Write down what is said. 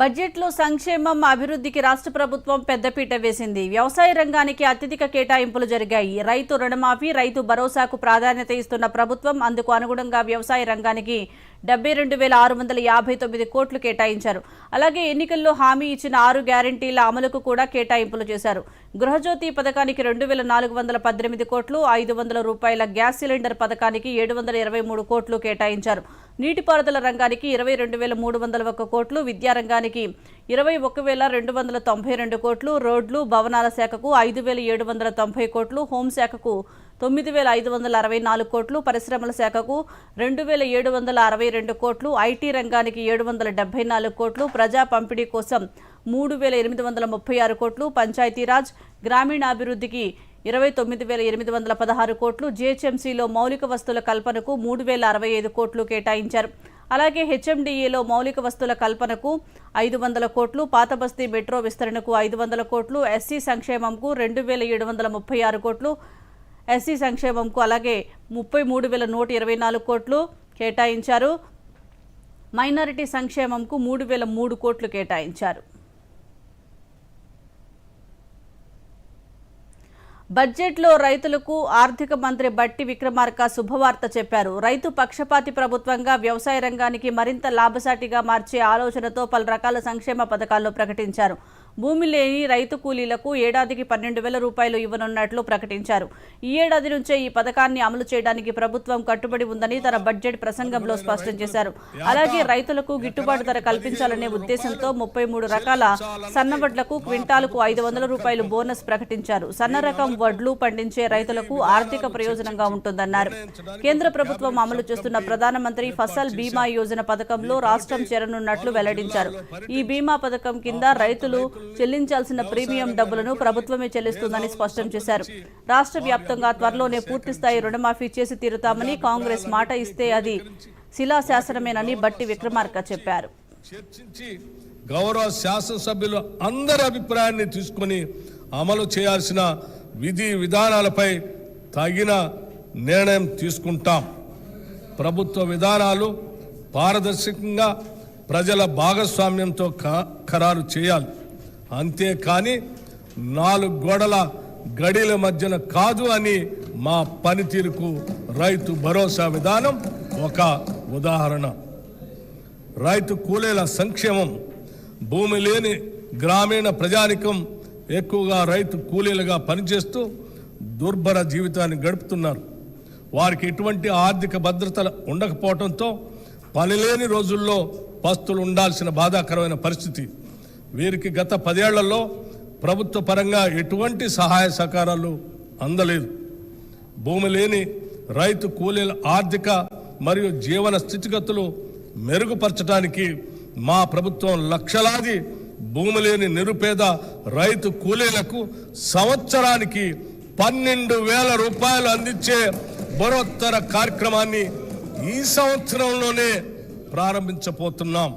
బడ్జెట్లో సంక్షేమం అభివృద్ధికి రాష్ట్ర ప్రభుత్వం పెద్దపీట వేసింది. వ్యవసాయ రంగానికి అత్యధిక కేటాయింపులు జరిగాయి. రైతు రుణమాఫీ రైతు భరోసాకు ప్రాధాన్యత ఇస్తున్న ప్రభుత్వం అందుకు అనుగుణంగా వ్యవసాయ రంగానికి డెబ్బై రెండు వేల ఆరు వందల యాభై తొమ్మిది కోట్లు కేటాయించారు. అలాగే ఎన్నికల్లో హామీ ఇచ్చిన ఆరు గ్యారంటీల అమలుకు కూడా కేటాయింపులు చేశారు. గృహజ్యోతి పథకానికి రెండు వేల నాలుగు వందల పద్దెనిమిది కోట్లు ఐదు వందల రూపాయల గ్యాస్ సిలిండర్ పథకానికి ఏడు వందల ఇరవై మూడు కోట్లు కేటాయించారు. నీటిపారుదల రంగానికి ఇరవై రెండు వేల మూడు వందల ఒక్క కోట్లు విద్యారంగానికి ఇరవై ఒక్క వేల రెండు వందల తొంభై రెండు కోట్లు రోడ్లు భవనాల శాఖకు ఐదు వేల ఏడు వందల తొంభై కోట్లు హోంశాఖకు తొమ్మిది వేల ఐదు వందల అరవై నాలుగు కోట్లు పరిశ్రమల శాఖకు రెండు వేల ఏడు వందల అరవై రెండు కోట్లు ఐటీ రంగానికి ఏడు వందల డెబ్బై నాలుగు కోట్లు ప్రజా పంపిణీ కోసం మూడు వేల ఎనిమిది వందల ముప్పై ఆరు కోట్లు పంచాయతీరాజ్ గ్రామీణాభివృద్ధికి ఇరవై తొమ్మిది వేల ఎనిమిది వందల పదహారు కోట్లు జీహెచ్ఎంసీలో మౌలిక వస్తువుల కల్పనకు మూడు వేల అరవై ఐదు కోట్లు కేటాయించారు. అలాగే హెచ్ఎండిఏలో మౌలిక వస్తువుల కల్పనకు ఐదు వందల కోట్లు పాత బస్తీ మెట్రో విస్తరణకు ఐదు వందల కోట్లు ఎస్సీ సంక్షేమంకు రెండు వేల ఏడు వందల ముప్పై ఆరు కోట్లు ఎస్సీ సంక్షేమంకు అలాగే ముప్పై మూడు వేల నూట ఇరవై నాలుగు కోట్లు కేటాయించారు. మైనారిటీ సంక్షేమంకు మూడు వేల మూడు కోట్లు కేటాయించారు. బడ్జెట్లో రైతులకు ఆర్థిక మంత్రి బట్టి విక్రమార్క శుభవార్త చెప్పారు. రైతు పక్షపాతి ప్రభుత్వంగా వ్యవసాయ రంగానికి మరింత లాభసాటిగా మార్చే ఆలోచనతో పలు రకాల సంక్షేమ పథకాల్లో ప్రకటించారు. భూమి లేని రైతు కూలీలకు ఏడాదికి పన్నెండు వేల రూపాయలు ఇవ్వనున్నట్లు ప్రకటించారు. ఈ ఏడాది నుంచే ఈ పథకాన్ని అమలు చేయడానికి ప్రభుత్వం కట్టుబడి ఉందని తన బడ్జెట్ ప్రసంగంలో స్పష్టం చేశారు. అలాగే రైతులకు గిట్టుబాటు ధర కల్పించాలనే ఉద్దేశంతో ముప్పై మూడు రకాల సన్నవడ్లకు క్వింటాలకు ఐదు వందల రూపాయలు బోనస్ ప్రకటించారు. సన్న రకం వడ్లు పండించే రైతులకు ఆర్థిక ప్రయోజనంగా ఉంటుందన్నారు. కేంద్ర ప్రభుత్వం అమలు చేస్తున్న ప్రధానమంత్రి ఫసల్ బీమా యోజన పథకంలో రాష్ట్రం చేరనున్నట్లు వెల్లడించారు. ఈ బీమా పథకం కింద రైతులు చెల్లించాల్సిన ప్రీమియం డబ్బులను ప్రభుత్వమే చెల్లిస్తుందని స్పష్టం చేశారు. రాష్ట్ర వ్యాప్తంగా త్వరలోనే పూర్తిస్థాయి రుణమాఫీ చేసి తీరుతామని కాంగ్రెస్ మాట ఇస్తే అది శిలాశాసనమేనని బట్టి విక్రమార్క చెప్పారు. గౌరవ శాసనసభ్యులు అందరి అభిప్రాయాన్ని తీసుకొని అమలు చేయాల్సిన విధి విధానాలపై తగిన నిర్ణయం తీసుకుంటాం. ప్రభుత్వ విధానాలు పారదర్శకంగా ప్రజల భాగస్వామ్యంతో క- ఖరారు చేయాలి. అంతేకాని నాలుగు గోడల గడిల మధ్యన కాదు అని మా పనితీరుకు రైతు భరోసా విధానం ఒక ఉదాహరణ. రైతు కూలీల సంక్షేమం భూమి లేని గ్రామీణ ప్రజానికం ఎక్కువగా రైతు కూలీలుగా పనిచేస్తూ దుర్భర జీవితాన్ని గడుపుతున్నారు. వారికి ఎటువంటి ఆర్థిక భద్రత ఉండకపోవడంతో పనిలేని రోజుల్లో పస్తులు ఉండాల్సిన బాధాకరమైన పరిస్థితి. వీరికి గత పదేళ్ళలో ప్రభుత్వ పరంగా ఎటువంటి సహాయ సహకారాలు అందలేదు. భూమి లేని రైతు కూలీల ఆర్థిక మరియు జీవన స్థితిగతులు మెరుగుపరచడానికి మా ప్రభుత్వం లక్షలాది భూమి లేని నిరుపేద రైతు కూలీలకు సంవత్సరానికి పన్నెండు వేల రూపాయలు అందించే బరోత్తర కార్యక్రమాన్ని ఈ సంవత్సరంలోనే ప్రారంభించబోతున్నాం.